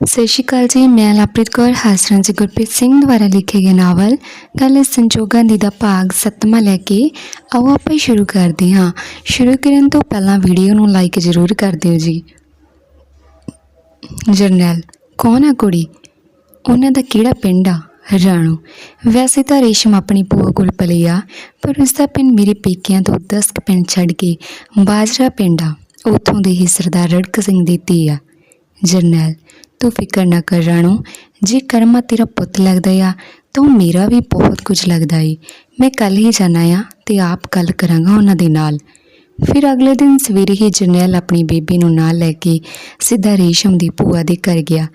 ਸਤਿ ਸ਼੍ਰੀ ਅਕਾਲ ਜੀ, ਮੈਂ ਲਵਪ੍ਰੀਤ ਕੌਰ ਹਾਸਰਾਂ ਜੀ ਗੁਰਪ੍ਰੀਤ ਸਿੰਘ ਦੁਆਰਾ ਲਿਖੇ ਗਏ ਨਾਵਲ। ਕੱਲ ਸੰਜੋਗਾਂ ਦੀ ਦਾ ਭਾਗ ਸੱਤਵਾਂ ਲੈ ਕੇ ਆਓ ਆਪਾਂ ਸ਼ੁਰੂ ਕਰਦੇ ਹਾਂ। ਸ਼ੁਰੂ ਕਰਨ ਤੋਂ ਪਹਿਲਾਂ ਵੀਡੀਓ ਨੂੰ ਲਾਈਕ ਜ਼ਰੂਰ ਕਰ ਦਿਓ ਜੀ। ਜਰਨੈਲ, ਕੌਣ ਆ ਕੁੜੀ? ਉਹਨਾਂ ਦਾ ਕਿਹੜਾ ਪਿੰਡ ਆ? ਰਾਣੂ, ਵੈਸੇ ਤਾਂ ਰੇਸ਼ਮ ਆਪਣੀ ਭੂਆ ਕੋਲ ਪਲੀ ਆ, ਪਰ ਉਸ ਦਾ ਪਿੰਡ ਮੇਰੇ ਪੇਕਿਆਂ ਤੋਂ 10 ਪਿੰਡ ਛੱਡ ਕੇ ਬਾਜਰਾ ਪਿੰਡ ਆ। ਉੱਥੋਂ ਦੇ ਹੀ ਸਰਦਾਰ ਰੜਕ ਸਿੰਘ ਦੀ ਧੀ ਆ। ਜਰਨੈਲ ਤੂੰ ਫਿਕਰ ਨਾ ਕਰ ਰਾਣੋ, ਜੇ ਕਰਮਾ ਤੇਰਾ ਪੁੱਤ ਲੱਗਦਾ ਆ, ਤਾਂ ਉਹ ਮੇਰਾ ਵੀ ਬਹੁਤ ਕੁਝ ਲੱਗਦਾ ਏ। ਮੈਂ ਕੱਲ ਹੀ ਜਾਣਾ ਆ ਤੇ ਆਪ ਗੱਲ ਕਰਾਂਗਾ ਉਹਨਾਂ ਦੇ ਨਾਲ। ਫਿਰ ਅਗਲੇ ਦਿਨ ਸਵੇਰੇ ਹੀ ਜਰਨੈਲ ਆਪਣੀ ਬੇਬੀ ਨੂੰ ਨਾਲ ਲੈ ਕੇ ਸਿੱਧਾ ਰੇਸ਼ਮ ਦੀ ਭੂਆ ਦੇ ਘਰ ਗਿਆ।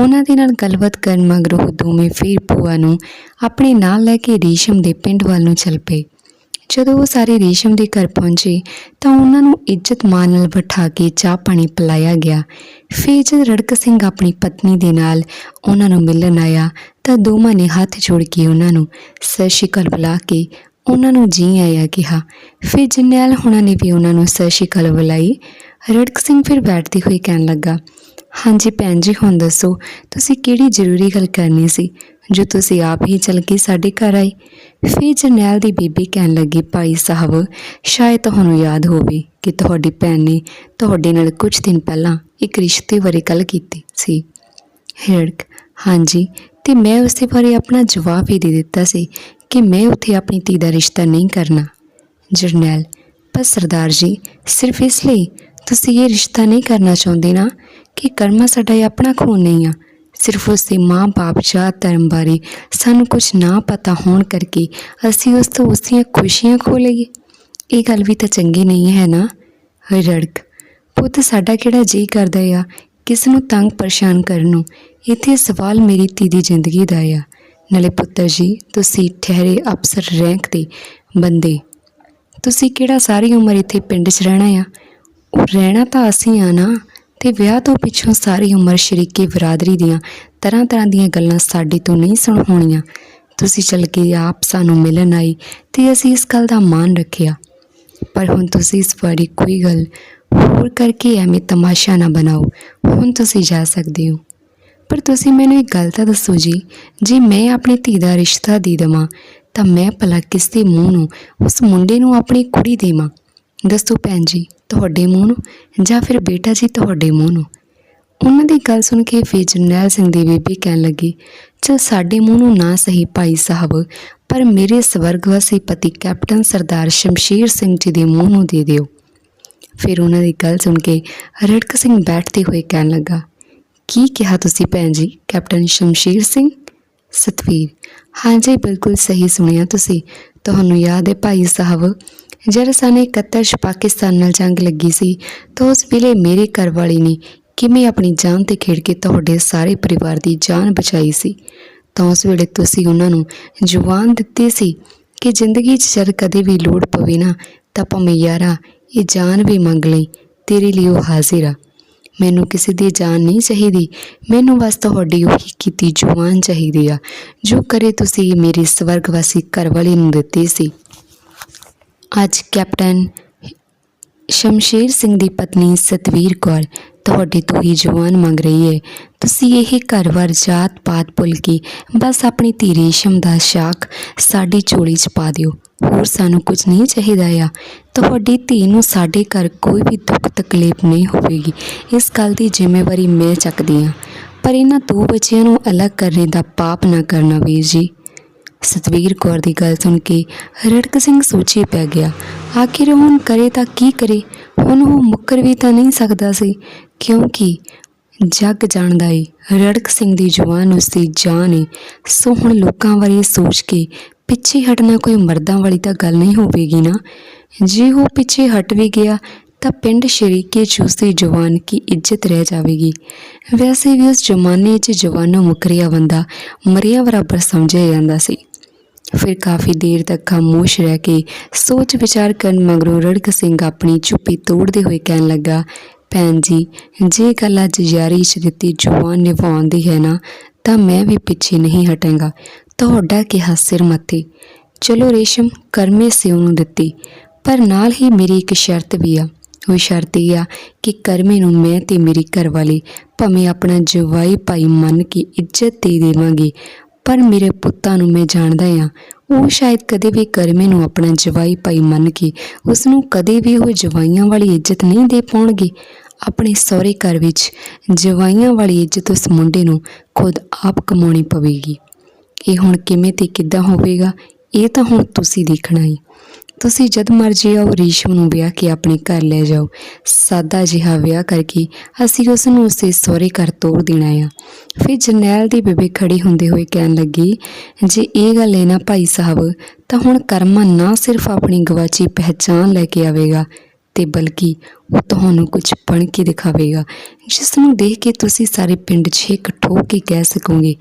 ਉਹਨਾਂ ਦੇ ਨਾਲ ਗੱਲਬਾਤ ਕਰਨ ਮਗਰੋਂ ਦੋਵੇਂ ਫਿਰ ਭੂਆ ਨੂੰ ਆਪਣੇ ਨਾਲ ਲੈ ਕੇ ਰੇਸ਼ਮ ਦੇ ਪਿੰਡ ਵੱਲ ਨੂੰ ਚੱਲ ਪਏ। ਜਦੋਂ ਉਹ ਸਾਰੇ ਰੇਸ਼ਮ ਦੇ ਘਰ ਪਹੁੰਚੇ ਤਾਂ ਉਹਨਾਂ ਨੂੰ ਇੱਜ਼ਤ ਮਾਨ ਨਾਲ ਬਿਠਾ ਕੇ ਚਾਹ ਪਾਣੀ ਪਿਲਾਇਆ ਗਿਆ। ਫਿਰ ਜਦ ਰੜਕ ਸਿੰਘ ਆਪਣੀ ਪਤਨੀ ਦੇ ਨਾਲ ਉਹਨਾਂ ਨੂੰ ਮਿਲਣ ਆਇਆ ਤਾਂ ਦੋਵਾਂ ਨੇ ਹੱਥ ਜੋੜ ਕੇ ਉਹਨਾਂ ਨੂੰ ਸਤਿ ਸ਼੍ਰੀ ਅਕਾਲ ਬੁਲਾ ਕੇ ਉਹਨਾਂ ਨੂੰ ਜੀ ਆਇਆ ਕਿਹਾ। ਫਿਰ ਜਰਨੈਲ ਹੁਣਾਂ ਨੇ ਵੀ ਉਹਨਾਂ ਨੂੰ ਸਤਿ ਸ਼੍ਰੀ ਅਕਾਲ ਬੁਲਾਈ। ਰੜਕ ਸਿੰਘ ਫਿਰ ਬੈਠਦੇ ਹੋਏ ਕਹਿਣ ਲੱਗਾ ਹਾਂਜੀ ਭੈਣ ਜੀ, ਹੁਣ ਦੱਸੋ, ਤੁਸੀਂ ਕਿਹੜੀ ਜ਼ਰੂਰੀ ਗੱਲ ਕਰਨੀ ਸੀ, ਜੋ ਤੁਸੀਂ ਆਪ ਹੀ ਚੱਲ ਕੇ ਸਾਡੇ ਘਰ ਆਏ? ਫਿਰ ਜਰਨੈਲ ਦੀ ਬੀਬੀ ਕਹਿਣ ਲੱਗੀ, ਭਾਈ ਸਾਹਿਬ, ਸ਼ਾਇਦ ਤੁਹਾਨੂੰ ਯਾਦ ਹੋਵੇ ਕਿ ਤੁਹਾਡੀ ਭੈਣ ਨੇ ਤੁਹਾਡੇ ਨਾਲ ਕੁਝ ਦਿਨ ਪਹਿਲਾਂ ਇੱਕ ਰਿਸ਼ਤੇ ਬਾਰੇ ਗੱਲ ਕੀਤੀ ਸੀ। ਹਿਰਕ ਹਾਂਜੀ, ਤੇ ਮੈਂ ਉਸੇ ਬਾਰੇ ਆਪਣਾ ਜਵਾਬ ਹੀ ਦੇ ਦਿੱਤਾ ਸੀ ਕਿ ਮੈਂ ਉੱਥੇ ਆਪਣੀ ਧੀ ਦਾ ਰਿਸ਼ਤਾ ਨਹੀਂ ਕਰਨਾ। ਜਰਨੈਲ, ਪਰ ਸਰਦਾਰ ਜੀ, ਸਿਰਫ ਇਸ ਲਈ ਤੁਸੀਂ ਇਹ ਰਿਸ਼ਤਾ ਨਹੀਂ ਕਰਨਾ ਚਾਹੁੰਦੇ ਨਾ? ਕਿ ਕਰਮਾ ਸਾਡਾ ਇਹ ਆਪਣਾ ਖੂਨ ਨਹੀਂ ਆ। ਸਿਰਫ ਉਸ ਦੇ ਮਾਂ-ਬਾਪ ਜਾਂ ਧਰਮ ਬਾਰੇ ਸਾਨੂੰ ਕੁਝ ਨਾ ਪਤਾ ਹੋਣ ਕਰਕੇ ਅਸੀਂ ਉਸ ਤੋਂ ਉਸ ਦੀਆਂ ਖੁਸ਼ੀਆਂ ਖੋ ਲਈਏ। ਇਹ ਗੱਲ ਵੀ ਤਾਂ ਚੰਗੀ ਨਹੀਂ ਹੈ ਨਾ? ਰੜਕ, ਪੁੱਤ ਸਾਡਾ ਕਿਹੜਾ ਜੀ ਕਰਦਾ ਆ ਕਿਸ ਨੂੰ ਤੰਗ ਪਰੇਸ਼ਾਨ ਕਰਨ ਨੂੰ? ਇੱਥੇ ਸਵਾਲ ਮੇਰੀ ਧੀ ਦੀ ਜ਼ਿੰਦਗੀ ਦਾ ਆ। ਨਾਲੇ ਪੁੱਤਰ ਜੀ, ਤੁਸੀਂ ਠਹਿਰੇ ਅਫਸਰ ਰੈਂਕ ਦੇ ਬੰਦੇ। ਤੁਸੀਂ ਕਿਹੜਾ ਸਾਰੀ ਉਮਰ ਇੱਥੇ ਪਿੰਡ 'ਚ ਰਹਿਣਾ ਆ? ਉਹ ਰਹਿਣਾ ਤਾਂ ਅਸੀਂ ਆ ਨਾ। ਤੇ ਵਿਆਹ ਤੋਂ ਪਿੱਛੋਂ ਸਾਰੀ ਉਮਰ ਸ਼ਰੀਕੇ ਬਰਾਦਰੀ ਦੀਆਂ ਤਰ੍ਹਾਂ ਤਰ੍ਹਾਂ ਦੀਆਂ ਗੱਲਾਂ ਸਾਡੇ ਤੋਂ ਨਹੀਂ ਸੁਣ ਹੋਣੀਆਂ। ਤੁਸੀਂ ਚੱਲ ਕੇ ਆਪ ਸਾਨੂੰ ਮਿਲਣ ਆਈ ਤੇ ਅਸੀਂ ਇਸ ਗੱਲ ਦਾ ਮਾਣ ਰੱਖਿਆ। ਪਰ ਹੁਣ ਤੁਸੀਂ ਇਸ ਬਾਰੇ ਕੋਈ ਗੱਲ ਹੋਰ ਕਰਕੇ ਐਵੇਂ ਤਮਾਸ਼ਾ ਨਾ ਬਣਾਓ। ਹੁਣ ਤੁਸੀਂ ਜਾ ਸਕਦੇ ਹੋ। ਪਰ ਤੁਸੀਂ ਮੈਨੂੰ ਇੱਕ ਗੱਲ ਤਾਂ ਦੱਸੋ ਜੀ, ਜੇ ਮੈਂ ਆਪਣੀ ਧੀ ਦਾ ਰਿਸ਼ਤਾ ਦੇ ਦੇਵਾਂ, ਤਾਂ ਮੈਂ ਭਲਾ ਕਿਸ ਦੇ ਮੂੰਹ ਨੂੰ, ਉਸ ਮੁੰਡੇ ਨੂੰ ਆਪਣੀ ਕੁੜੀ ਦੇਵਾਂ? ਦੱਸੋ ਭੈਣ ਜੀ, ਤੁਹਾਡੇ ਮੂੰਹ ਨੂੰ ਜਾਂ ਫਿਰ ਬੇਟਾ ਜੀ ਤੁਹਾਡੇ ਮੂੰਹ ਨੂੰ? ਉਹਨਾਂ ਦੀ ਗੱਲ ਸੁਣ ਕੇ ਫਿਰ ਜਰਨੈਲ ਸਿੰਘ ਦੀ ਬੀਬੀ ਕਹਿਣ ਲੱਗੀ, ਚਲ ਸਾਡੇ ਮੂੰਹ ਨੂੰ ਨਾ ਸਹੀ ਭਾਈ ਸਾਹਿਬ, ਪਰ ਮੇਰੇ ਸਵਰਗਵਾਸੀ ਪਤੀ ਕੈਪਟਨ ਸਰਦਾਰ ਸ਼ਮਸ਼ੀਰ ਸਿੰਘ ਜੀ ਦੇ ਮੂੰਹ ਨੂੰ ਦੇ ਦਿਓ। ਫਿਰ ਉਹਨਾਂ ਦੀ ਗੱਲ ਸੁਣ ਕੇ ਰੜਕ ਸਿੰਘ ਬੈਠਦੇ ਹੋਏ ਕਹਿਣ ਲੱਗਾ, ਕੀ ਕਿਹਾ ਤੁਸੀਂ ਭੈਣ ਜੀ, ਕੈਪਟਨ ਸ਼ਮਸ਼ੀਰ ਸਿੰਘ? ਸਤਵੀਰ, ਹਾਂਜੀ, ਬਿਲਕੁਲ ਸਹੀ ਸੁਣਿਆ ਤੁਸੀਂ, ਤੁਹਾਨੂੰ ਯਾਦ ਹੈ ਭਾਈ ਸਾਹਿਬ? ਜਦ ਸਾਨੇ 71 ਚ ਪਾਕਿਸਤਾਨ ਨਾਲ ਜੰਗ ਲੱਗੀ ਸੀ, ਤਾਂ ਉਸ ਵੇਲੇ ਮੇਰੇ ਘਰ ਵਾਲੀ ਨੇ ਕਿਵੇਂ ਆਪਣੀ ਜਾਨ ਤੇ ਖੇਡ ਕੇ ਤੁਹਾਡੇ ਸਾਰੇ ਪਰਿਵਾਰ ਦੀ ਜਾਨ ਬਚਾਈ ਸੀ? ਤਾਂ ਉਸ ਵੇਲੇ ਤੁਸੀਂ ਉਹਨਾਂ ਨੂੰ ਜਵਾਨ ਦਿੱਤੀ ਸੀ ਕਿ ਜ਼ਿੰਦਗੀ 'ਚ ਜਦ ਕਦੇ ਵੀ ਲੋੜ ਪਵੇ ਨਾ, ਤਾਂ ਭਾਵੇਂ ਯਾਰਾ, ਇਹ ਜਾਨ ਵੀ ਮੰਗ ਲਈ, ਤੇਰੇ ਲਈ ਉਹ ਹਾਜ਼ਰ ਆ। ਮੈਨੂੰ ਕਿਸੇ ਦੀ ਜਾਨ ਨਹੀਂ ਚਾਹੀਦੀ, ਮੈਨੂੰ ਬਸ ਤੁਹਾਡੀ ਉਹੀ ਕੀਤੀ ਜਵਾਨ ਚਾਹੀਦੀ ਆ, ਜੋ ਕਰੇ ਤੁਸੀਂ ਮੇਰੇ ਸਵਰਗਵਾਸੀ ਘਰਵਾਲੇ ਨੂੰ ਦਿੱਤੀ ਸੀ। ਅੱਜ ਕੈਪਟਨ ਸ਼ਮਸ਼ੇਰ ਸਿੰਘ ਦੀ ਪਤਨੀ ਸਤਵੀਰ ਕੌਰ ਤੁਹਾਡੇ ਤੋਂ ਹੀ ਜਵਾਨ ਮੰਗ ਰਹੀ ਹੈ। ਤੁਸੀਂ ਇਹ ਘਰ-ਬਾਰ ਜਾਤ-ਪਾਤ ਭੁੱਲ ਕੇ ਬਸ ਆਪਣੀ ਧੀ ਰੇਸ਼ਮ ਦਾ ਸ਼ਾਖ ਸਾਡੀ ਚੋਲੀ 'ਚ ਪਾ ਦਿਓ। ਹੋਰ ਸਾਨੂੰ ਕੁਝ ਨਹੀਂ ਚਾਹੀਦਾ ਆ। ਤੁਹਾਡੀ ਧੀ ਨੂੰ ਸਾਡੇ ਘਰ ਕੋਈ ਵੀ ਦੁੱਖ ਤਕਲੀਫ ਨਹੀਂ ਹੋਵੇਗੀ। ਇਸ ਗੱਲ ਦੀ ਜ਼ਿੰਮੇਵਾਰੀ ਮੈਂ ਚੱਕਦੀ ਹਾਂ। ਪਰ ਇਹਨਾਂ ਦੋ ਬੱਚਿਆਂ ਨੂੰ ਅਲੱਗ ਕਰਨੇ ਦਾ ਪਾਪ ਨਾ ਕਰਨਾ ਵੀਰ ਜੀ। ਸਤਵੀਰ ਕੌਰ ਦੀ ਗੱਲ ਸੁਣ ਕੇ ਰੜਕ ਸਿੰਘ ਸੋਚੀ ਪੈ ਗਿਆ, ਆਖਿਰ ਹੁਣ ਕਰੇ ਤਾਂ ਕੀ ਕਰੇ? ਹੁਣ ਉਹ ਮੁੱਕਰ ਵੀ ਤਾਂ ਨਹੀਂ ਸਕਦਾ ਸੀ, ਕਿਉਂਕਿ ਜੱਗ ਜਾਣਦਾ ਏ, ਰੜਕ ਸਿੰਘ ਦੀ ਜਵਾਨ ਉਸ ਦੀ ਜਾਨ ਏ। ਸੋ ਹੁਣ ਲੋਕਾਂ ਬਾਰੇ ਸੋਚ ਕੇ ਪਿੱਛੇ ਹਟਣਾ ਕੋਈ ਮਰਦਾਂ ਵਾਲੀ ਤਾਂ ਗੱਲ ਨਹੀਂ ਹੋਵੇਗੀ ਨਾ। ਜੇ ਉਹ ਪਿੱਛੇ ਹਟ ਵੀ ਗਿਆ, ਤਾਂ ਪਿੰਡ ਸ਼ਰੀਕੇ ਚ ਉਸ ਦੀ ਜਵਾਨ ਕੀ ਇੱਜ਼ਤ ਰਹਿ ਜਾਵੇਗੀ? ਵੈਸੇ ਵੀ ਉਸ ਜ਼ਮਾਨੇ 'ਚ ਜਵਾਨੋਂ ਮੁਕਰਿਆ ਬੰਦਾ ਮਰਿਆ ਬਰਾਬਰ ਸਮਝਿਆ ਜਾਂਦਾ ਸੀ। ਫਿਰ ਕਾਫੀ ਦੇਰ ਤੱਕ ਖਾਮੋਸ਼ ਰਹਿ ਕੇ ਸੋਚ ਵਿਚਾਰ ਕਰਨ ਮਗਰੋਂ ਰੜਕ ਸਿੰਘ ਆਪਣੀ ਚੁੱਪੀ ਤੋੜਦੇ ਹੋਏ ਕਹਿਣ ਲੱਗਾ, ਭੈਣ ਜੀ, ਜੇ ਗੱਲ ਅੱਜ ਯਾਰੀ ਚ ਦਿੱਤੀ ਜਵਾਨ ਨਿਭਾਉਂਦੀ ਹੈ ਨਾ, ਤਾਂ ਮੈਂ ਵੀ ਪਿੱਛੇ ਨਹੀਂ ਹਟਾਂਗਾ। ਤੁਹਾਡਾ ਕਿਹਾ ਸਿਰ ਮੱਥੇ। ਚਲੋ ਰੇਸ਼ਮ, ਕਰਮੇ ਸਿਉ ਨੂੰ ਦਿੱਤੀ, ਪਰ ਨਾਲ ਹੀ ਮੇਰੀ ਇੱਕ ਸ਼ਰਤ ਵੀ ਆ। ਉਹ ਸ਼ਰਤ ਇਹ ਆ ਕਿ ਕਰਮੇ ਨੂੰ ਮੈਂ ਤੇ ਮੇਰੀ ਘਰਵਾਲੀ ਭਾਵੇਂ ਆਪਣਾ ਜਵਾਈ ਭਾਈ ਮੰਨ ਕੇ ਇੱਜ਼ਤ ਦੇ ਦੇਵਾਂਗੇ ਪਰ ਮੇਰੇ ਪੁੱਤਾਂ ਨੂੰ ਮੈਂ ਜਾਣਦਾ ਆ। ਉਹ ਸ਼ਾਇਦ ਕਦੇ ਵੀ ਕਰਮੇ ਨੂੰ ਆਪਣਾ ਜਵਾਈ ਭਾਈ ਮੰਨ ਕੇ ਉਸ ਨੂੰ ਕਦੇ ਵੀ ਉਹ ਜਵਾਈਆਂ ਵਾਲੀ ਇੱਜ਼ਤ ਨਹੀਂ ਦੇ ਪਾਉਣਗੇ। ਆਪਣੇ ਸਹੁਰੇ ਘਰ ਵਿੱਚ ਜਵਾਈਆਂ ਵਾਲੀ ਇੱਜ਼ਤ ਉਸ ਮੁੰਡੇ ਨੂੰ ਖੁਦ ਆਪ ਕਮਾਉਣੀ ਪਵੇਗੀ। ਇਹ ਹੁਣ ਕਿਵੇਂ ਤੇ ਕਿੱਦਾਂ ਹੋਵੇਗਾ, ਇਹ ਤਾਂ ਹੁਣ ਤੁਸੀਂ ਦੇਖਣਾ ਹੀ ਤੁਸੀਂ ਜਦ ਮਰਜ਼ੀ ਆਓ, ਰੇਸ਼ਮ ਨੂੰ ਵਿਆਹ ਕੇ ਆਪਣੇ ਘਰ ਲੈ ਜਾਓ। ਸਾਦਾ ਜਿਹਾ ਵਿਆਹ ਕਰਕੇ ਅਸੀਂ ਉਸ ਨੂੰ ਉਸੇ ਸਹੁਰੇ ਘਰ ਤੋੜ ਦੇਣਾ ਆ। ਫਿਰ ਜਰਨੈਲ ਦੀ ਬੇਬੇ ਖੜੀ ਹੁੰਦੇ ਹੋਏ ਕਹਿਣ ਲੱਗੀ, ਜੇ ਇਹ ਗੱਲ ਹੈ ਨਾ ਭਾਈ ਸਾਹਿਬ, ਤਾਂ ਹੁਣ ਕਰਮਾ ਨਾ ਸਿਰਫ ਆਪਣੀ ਗਵਾਚੀ ਪਹਿਚਾਨ ਲੈ ਕੇ ਆਵੇਗਾ, ਤੇ ਬਲਕਿ ਉਹ ਤੁਹਾਨੂੰ ਕੁਝ ਬਣ ਕੇ ਦਿਖਾਵੇਗਾ। ਜਿਸ ਨੂੰ ਦੇਖ ਕੇ ਤੁਸੀਂ ਸਾਰੇ ਪਿੰਡ 'ਚ ਇੱਕ ਕੇ ਕਹਿ ਸਕੋਗੇ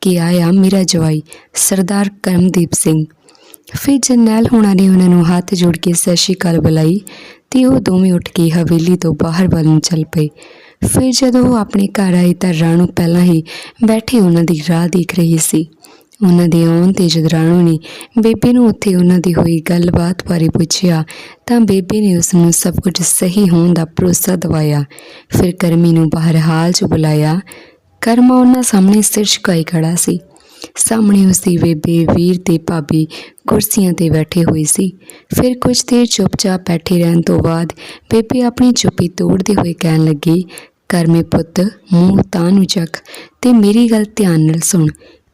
ਕਿ ਆਇਆ ਮੇਰਾ ਜਵਾਈ, ਸਰਦਾਰ ਕਰਮਦੀਪ ਸਿੰਘ। ਫਿਰ ਜਰਨੈਲ ਹੋਣਾ ਨੇ ਉਹਨਾਂ ਨੂੰ ਹੱਥ ਜੋੜ ਕੇ ਸਤਿ ਸ਼੍ਰੀ ਅਕਾਲ ਬੁਲਾਈ ਤੇ ਉਹ ਦੋਵੇਂ ਉੱਠ ਕੇ ਹਵੇਲੀ ਤੋਂ ਬਾਹਰ ਵੱਲ ਨੂੰ ਚੱਲ ਪਏ। ਫਿਰ ਜਦੋਂ ਉਹ ਆਪਣੇ ਘਰ ਆਏ ਤਾਂ ਰਾਣੂ ਪਹਿਲਾਂ ਹੀ ਬੈਠੀ ਉਹਨਾਂ ਦੀ ਰਾਹ ਦੇਖ ਰਹੀ ਸੀ। ਉਹਨਾਂ ਦੇ ਆਉਣ ਤੇ ਜਦ ਰਾਣੂ ਨੇ ਬੇਬੇ ਨੂੰ ਉੱਥੇ ਉਹਨਾਂ ਦੀ ਹੋਈ ਗੱਲਬਾਤ ਬਾਰੇ ਪੁੱਛਿਆ ਤਾਂ ਬੇਬੇ ਨੇ ਉਸ ਨੂੰ ਸਭ ਕੁਝ ਸਹੀ ਹੋਣ ਦਾ ਭਰੋਸਾ ਦਿਵਾਇਆ। ਫਿਰ ਕਰਮੀ ਨੂੰ ਬਾਹਰ ਹਾਲ 'ਚ ਬੁਲਾਇਆ। ਕਰਮਾ ਉਹਨਾਂ ਸਾਹਮਣੇ ਸਿਰ ਝੁਕਾਈ ਖੜਾ ਸੀ। ਸਾਹਮਣੇ ਉਸਦੀ ਬੇਬੇ ਵੀਰ ਤੇ ਭਾਬੀ ਕੁਰਸੀਆਂ ਤੇ ਬੈਠੇ ਹੋਏ ਸੀ। ਫਿਰ ਕੁਝ ਦੇਰ ਚੁੱਪਚਾਪ ਬੈਠੇ ਰਹਿਣ ਤੋਂ ਬਾਅਦ ਬੇਬੇ ਆਪਣੀ ਚੁੱਪੀ ਤੋੜਦੇ ਹੋਏ ਕਹਿਣ ਲੱਗੀ ਕਰਮੇ ਪੁੱਤ, ਮੂੰਹ ਤਾਂ ਨੂੰ ਚੱਕ ਤੇ ਮੇਰੀ ਗੱਲ ਧਿਆਨ ਨਾਲ ਸੁਣ।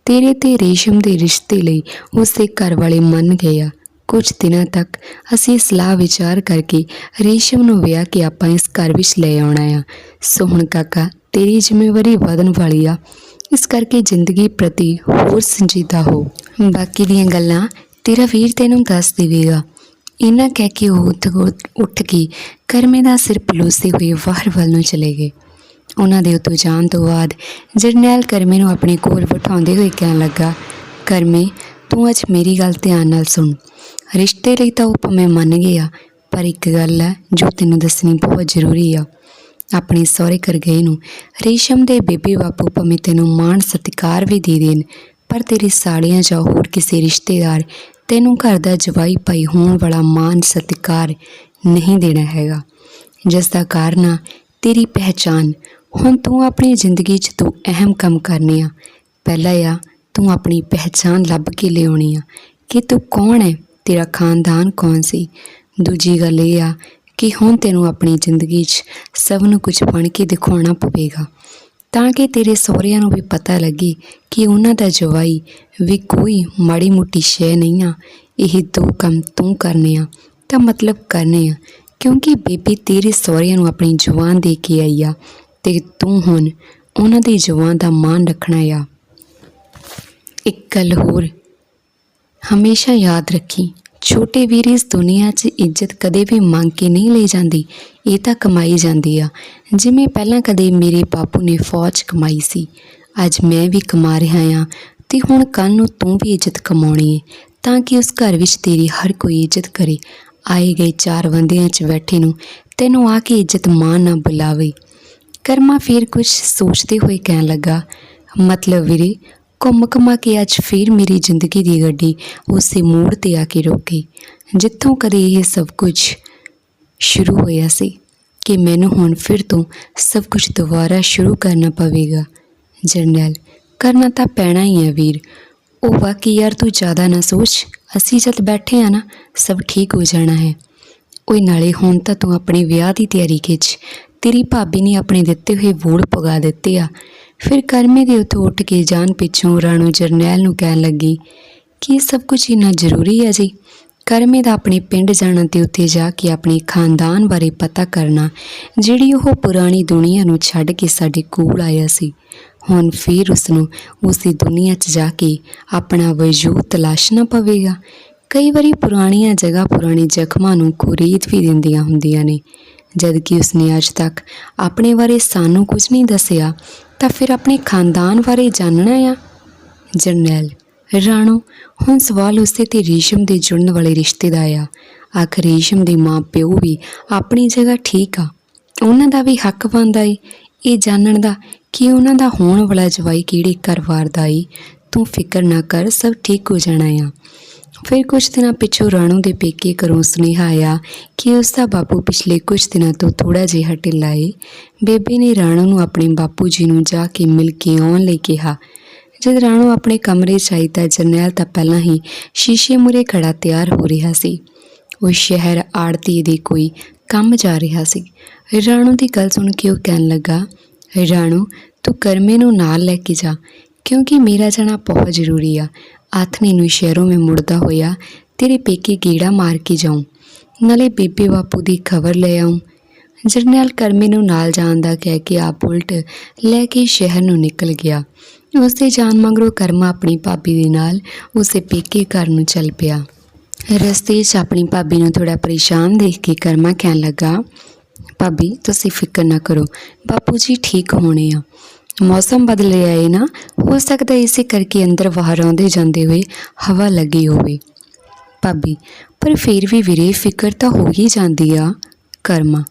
ਤੇਰੇ ਤੇ ਰੇਸ਼ਮ ਦੇ ਰਿਸ਼ਤੇ ਲਈ ਉਸਦੇ ਘਰ ਵਾਲੇ ਮੰਨ ਗਏ ਆ। ਕੁਝ ਦਿਨਾਂ ਤੱਕ ਅਸੀਂ ਸਲਾਹ ਵਿਚਾਰ ਕਰਕੇ ਰੇਸ਼ਮ ਨੂੰ ਵਿਆਹ ਕੇ ਆਪਾਂ ਇਸ ਘਰ ਵਿੱਚ ਲੈ ਆਉਣਾ ਆ। ਸੋਹਣ ਕਾਕਾ, ਤੇਰੀ ਜ਼ਿੰਮੇਵਾਰੀ ਵਧਣ ਵਾਲੀ ਆ। ਇਸ ਕਰਕੇ ਜ਼ਿੰਦਗੀ ਪ੍ਰਤੀ ਹੋਰ ਸੰਜੀਦਾ ਹੋ। ਬਾਕੀ ਦੀਆਂ ਗੱਲਾਂ ਤੇਰਾ ਵੀਰ ਤੈਨੂੰ ਦੱਸ ਦੇਵੇਗਾ। ਇਹਨਾਂ ਕਹਿ ਕੇ ਉਹ ਉੱਠ ਉੱਠ ਕੇ ਕਰਮੇ ਦਾ ਸਿਰ ਪਲੋਸਦੇ ਹੋਏ ਬਾਹਰ ਵੱਲ ਨੂੰ ਚਲੇ ਗਏ। ਉਹਨਾਂ ਦੇ ਉੱਤੋਂ ਜਾਣ ਤੋਂ ਬਾਅਦ ਜਰਨੈਲ ਕਰਮੇ ਨੂੰ ਆਪਣੇ ਕੋਲ ਬਿਠਾਉਂਦੇ ਹੋਏ ਕਹਿਣ ਲੱਗਾ, ਕਰਮੇ, ਤੂੰ ਅੱਜ ਮੇਰੀ ਗੱਲ ਧਿਆਨ ਨਾਲ ਸੁਣ। ਰਿਸ਼ਤੇ ਲਈ ਤਾਂ ਉਹ ਭਾਵੇਂ ਮੰਨ ਗਿਆ, ਪਰ ਇੱਕ ਗੱਲ ਹੈ ਜੋ ਤੈਨੂੰ ਦੱਸਣੀ ਬਹੁਤ ਜ਼ਰੂਰੀ ਆ। ਆਪਣੇ ਸਹੁਰੇ ਘਰ ਗਏ ਨੂੰ, ਰੇਸ਼ਮ ਦੇ ਬੇਬੇ ਬਾਪੂ ਭਾਵੇਂ ਤੈਨੂੰ ਮਾਣ ਸਤਿਕਾਰ ਵੀ ਦੇ ਦੇਣ, ਪਰ ਤੇਰੀ ਸਾੜੀਆਂ ਜਾਂ ਹੋਰ ਕਿਸੇ ਰਿਸ਼ਤੇਦਾਰ ਤੈਨੂੰ ਘਰ ਦਾ ਜਵਾਈ ਭਾਈ ਹੋਣ ਵਾਲਾ ਮਾਣ ਸਤਿਕਾਰ ਨਹੀਂ ਦੇਣਾ ਹੈਗਾ। ਜਿਸ ਦਾ ਕਾਰਨ ਆ, ਤੇਰੀ ਪਹਿਚਾਨ ਹੁਣ ਤੂੰ ਆਪਣੀ ਜ਼ਿੰਦਗੀ 'ਚ ਤੂੰ ਅਹਿਮ ਕੰਮ ਕਰਨੇ ਆ। ਪਹਿਲਾ ਆ, ਤੂੰ ਆਪਣੀ ਪਹਿਚਾਨ ਲੱਭ ਕੇ ਲਿਆਉਣੀ ਆ। ਕਿ ਤੂੰ ਕੌਣ ਹੈ? ਤੇਰਾ ਖਾਨਦਾਨ ਕੌਣ ਸੀ? ਦੂਜੀ ਗੱਲ ਇਹ ਆ ਕਿ ਹੁਣ ਤੈਨੂੰ ਆਪਣੀ ਜ਼ਿੰਦਗੀ 'ਚ ਸਭ ਨੂੰ ਕੁਝ ਬਣ ਕੇ ਦਿਖਾਉਣਾ ਪਵੇਗਾ। ਤਾਂ ਕਿ ਤੇਰੇ ਸਹੁਰਿਆਂ ਨੂੰ ਵੀ ਪਤਾ ਲੱਗੇ ਕਿ ਉਹਨਾਂ ਦਾ ਜਵਾਈ ਵੀ ਕੋਈ ਮਾੜੀ ਮੋਟੀ ਸ਼ੈ ਨਹੀਂ ਆ। ਇਹ ਦੋ ਕੰਮ ਤੂੰ ਕਰਨੇ ਆ। ਤਾਂ ਮਤਲਬ ਕਰਨੇ ਆ। ਕਿਉਂਕਿ ਬੇਬੀ ਤੇਰੇ ਸਹੁਰਿਆਂ ਨੂੰ ਆਪਣੀ ਜਵਾਨ ਦੇ ਕੇ ਆਈ ਆ ਤੇ ਤੂੰ ਹੁਣ ਉਹਨਾਂ ਦੀ ਜਵਾਨ ਦਾ ਮਾਣ ਰੱਖਣਾ ਆ। ਇੱਕ ਗੱਲ ਹੋਰ ਹਮੇਸ਼ਾ ਯਾਦ ਰੱਖੀ। ਛੋਟੇ ਵੀਰ ਇਸ ਦੁਨੀਆ 'ਚ ਇੱਜ਼ਤ ਕਦੇ ਵੀ ਮੰਗ ਕੇ ਨਹੀਂ ਲਈ ਜਾਂਦੀ। ਇਹ ਤਾਂ ਕਮਾਈ ਜਾਂਦੀ ਆ। ਜਿਵੇਂ ਪਹਿਲਾਂ ਕਦੇ ਮੇਰੇ ਬਾਪੂ ਨੇ ਫੌਜ ਕਮਾਈ ਸੀ, ਅੱਜ ਮੈਂ ਵੀ ਕਮਾ ਰਿਹਾ ਆ ਤੇ ਹੁਣ ਕੱਲ ਨੂੰ ਤੂੰ ਵੀ ਇੱਜ਼ਤ ਕਮਾਉਣੀ ਏ, ਤਾਂ ਕਿ ਉਸ ਘਰ ਵਿੱਚ ਤੇਰੀ ਹਰ ਕੋਈ ਇੱਜ਼ਤ ਕਰੇ। ਆਏ ਗਏ ਚਾਰ ਬੰਦਿਆਂ 'ਚ ਬੈਠੇ ਨੂੰ ਤੈਨੂੰ ਆ ਕੇ ਇੱਜ਼ਤ ਮਾਂ ਨਾ ਬੁਲਾਵੇ। ਕਰਮਾ ਫਿਰ ਕੁਝ ਸੋਚਦੇ ਹੋਏ ਕਹਿਣ ਲੱਗਾ, ਮਤਲਬ ਵੀਰੇ ਘੁੰਮ ਘਮਾ ਕੇ ਅੱਜ ਫਿਰ ਮੇਰੀ ਜ਼ਿੰਦਗੀ ਦੀ ਗੱਡੀ ਉਸੇ ਮੋੜ ਤੇ ਆ ਕੇ ਰੁਕ ਗਈ। ਜਿੱਥੋਂ ਕਦੇ ਇਹ ਸਭ ਕੁਝ ਸ਼ੁਰੂ ਹੋਇਆ ਸੀ ਕਿ ਮੈਨੂੰ ਹੁਣ ਫਿਰ ਤੋਂ ਸਭ ਕੁਝ ਦੁਬਾਰਾ ਸ਼ੁਰੂ ਕਰਨਾ ਪਵੇਗਾ। ਜਰਨੈਲ, ਕਰਨਾ ਤਾਂ ਪੈਣਾ ਹੀ ਹੈ ਵੀਰ। ਉਹ ਬਾਕੀ ਯਾਰ ਤੂੰ ਜ਼ਿਆਦਾ ਨਾ ਸੋਚ। ਅਸੀਂ ਜਦ ਬੈਠੇ ਆ ਨਾ, ਸਭ ਠੀਕ ਹੋ ਜਾਣਾ ਹੈ। ਓਏ ਨਾਲੇ ਹੁਣ ਤਾਂ ਤੂੰ ਆਪਣੇ ਵਿਆਹ ਦੀ ਤਿਆਰੀ ਖਿੱਚ। ਤੇਰੀ ਭਾਬੀ ਨੇ ਆਪਣੇ ਦਿੱਤੇ ਹੋਏ ਵੋੜ ਪਗਾ ਦਿੱਤੇ ਆ। ਫਿਰ ਕਰਮੇ ਦੇ ਉੱਤੇ ਉੱਠ ਕੇ ਜਾਣ ਪਿੱਛੋਂ ਰਾਣੂ ਜਰਨੈਲ ਨੂੰ ਕਹਿਣ ਲੱਗੀ, ਕਿ ਇਹ ਸਭ ਕੁਝ ਇੰਨਾ ਜ਼ਰੂਰੀ ਹੈ ਜੀ? ਕਰਮੇ ਦਾ ਆਪਣੇ ਪਿੰਡ ਜਾਣਾ ਤੇ ਉੱਥੇ ਜਾ ਕੇ ਆਪਣੇ ਖਾਨਦਾਨ ਬਾਰੇ ਪਤਾ ਕਰਨਾ, ਜਿਹੜੀ ਉਹ ਪੁਰਾਣੀ ਦੁਨੀਆ ਨੂੰ ਛੱਡ ਕੇ ਸਾਡੇ ਕੋਲ ਆਇਆ ਸੀ। ਹੁਣ ਫਿਰ ਉਸ ਨੂੰ ਉਸੇ ਦੁਨੀਆ 'ਚ ਜਾ ਕੇ ਆਪਣਾ ਵਜੂਦ ਤਲਾਸ਼ਣਾ ਪਵੇਗਾ। ਕਈ ਵਾਰੀ ਪੁਰਾਣੀਆਂ ਜਗ੍ਹਾ ਪੁਰਾਣੇ ਜ਼ਖਮਾਂ ਨੂੰ ਕੁਰੀਦ ਵੀ ਦਿੰਦੀਆਂ ਹੁੰਦੀਆਂ ਨੇ ਜਦ ਕਿ ਉਸਨੇ ਅੱਜ ਤੱਕ ਆਪਣੇ ਬਾਰੇ ਸਾਨੂੰ ਕੁਝ ਨਹੀਂ ਦੱਸਿਆ। ਤਾਂ ਫਿਰ ਆਪਣੇ ਖਾਨਦਾਨ ਬਾਰੇ ਜਾਣਨਾ ਆ? ਜਰਨੈਲ, ਰਾਣੋ, ਹੁਣ ਸਵਾਲ ਉਸੇ ਤੇ ਰੇਸ਼ਮ ਦੇ ਜੁੜਨ ਵਾਲੇ ਰਿਸ਼ਤੇ ਦਾ ਆ। ਆਖ ਰੇਸ਼ਮ ਦੇ ਮਾਂ ਪਿਓ ਵੀ ਆਪਣੀ ਜਗ੍ਹਾ ਠੀਕ ਆ। ਉਹਨਾਂ ਦਾ ਵੀ ਹੱਕ ਬਣਦਾ ਏ। ਇਹ ਜਾਣਨ ਦਾ ਕਿ ਉਹਨਾਂ ਦਾ ਹੋਣ ਵਾਲਾ ਜਵਾਈ ਕਿਹੜੇ ਘਰ-ਬਾਰ ਦਾ ਏ। ਤੂੰ ਫਿਕਰ ਨਾ ਕਰ, ਸਭ ਠੀਕ ਹੋ ਜਾਣਾ ਆ। ਫਿਰ ਕੁਝ ਦਿਨਾਂ ਪਿੱਛੋਂ ਰਾਣੂ ਦੇ ਪੇਕੇ ਘਰੋਂ ਸੁਨੇਹਾ ਆਇਆ ਕਿ ਉਸ ਦਾ ਬਾਪੂ ਪਿਛਲੇ ਕੁਝ ਦਿਨਾਂ ਤੋਂ ਥੋੜਾ ਜਿਹਾ ਢਿੱਲਾ ਏ। ਬੇਬੇ ਨੇ ਰਾਣੂ ਨੂੰ ਆਪਣੇ ਬਾਪੂ ਜੀ ਨੂੰ ਜਾ ਕੇ ਮਿਲ ਕੇ ਆਉਣ ਲਈ ਕਿਹਾ। ਜਦ ਰਾਣੂ ਆਪਣੇ ਕਮਰੇ 'ਚ ਆਈ ਤਾਂ ਜਰਨੈਲ ਤਾਂ ਪਹਿਲਾਂ ਹੀ ਸ਼ੀਸ਼ੇ ਮੂਰੇ ਖੜਾ ਤਿਆਰ ਹੋ ਰਿਹਾ ਸੀ। ਉਹ ਸ਼ਹਿਰ ਆੜਤੀ ਦੇ ਕੋਈ ਕੰਮ ਜਾ ਰਿਹਾ ਸੀ। ਰਾਣੂ ਦੀ ਗੱਲ ਸੁਣ ਕੇ ਉਹ ਕਹਿਣ ਲੱਗਾ, ਰਾਣੂ, ਤੂੰ ਕਰਮੇ ਨੂੰ ਨਾਲ ਲੈ ਕੇ ਜਾ, ਕਿਉਂਕਿ ਮੇਰਾ ਜਾਣਾ ਬਹੁਤ ਜ਼ਰੂਰੀ ਆ। ਆਥਨੇ ਨੂੰ ਸ਼ਹਿਰੋਂ ਮੈਂ ਮੁੜਦਾ ਹੋਇਆ, ਤੇਰੇ ਪੇਕੇ ਗੇੜਾ ਮਾਰ ਕੇ ਜਾਉਂ। ਨਾਲੇ ਬੇਬੇ ਬਾਪੂ ਦੀ ਖਬਰ ਲੈ ਆਉਂ। ਜਰਨੈਲ ਕਰਮੇ ਨੂੰ ਨਾਲ ਜਾਣ ਦਾ ਕਹਿ ਕੇ ਆਪ ਉਲਟ ਲੈ ਕੇ ਸ਼ਹਿਰ ਨੂੰ ਨਿਕਲ ਗਿਆ। ਉਸਦੇ ਜਾਣ ਮਗਰੋਂ ਕਰਮਾ ਆਪਣੀ ਭਾਬੀ ਦੇ ਨਾਲ ਉਸੇ ਪੇਕੇ ਘਰ ਨੂੰ ਚੱਲ ਪਿਆ। ਰਸਤੇ 'ਚ ਆਪਣੀ ਭਾਬੀ ਨੂੰ ਥੋੜਾ ਪਰੇਸ਼ਾਨ ਦੇਖ ਕੇ ਕਰਮਾ ਕਹਿਣ ਲੱਗਾ, ਭਾਬੀ, ਤੁਸੀਂ ਫਿਕਰ ਨਾ ਕਰੋ। ਬਾਪੂ ਜੀ ਠੀਕ ਹੋਣੇ ਆ। ਮੌਸਮ ਬਦਲਿਆ ਰਿਹਾ ਹੈ ਨਾ, ਹੋ ਸਕਦਾ ਇਸੇ ਕਰਕੇ ਅੰਦਰ ਬਾਹਰ ਆਉਂਦੇ ਜਾਂਦੇ ਹੋਏ ਹਵਾ ਲੱਗੀ ਹੋਵੇ। ਭਾਬੀ, ਪਰ ਫਿਰ ਵੀ ਵੀਰੇ ਫਿਕਰ ਤਾਂ ਹੋ ਹੀ ਜਾਂਦੀ ਆ। ਕਰਮਾ,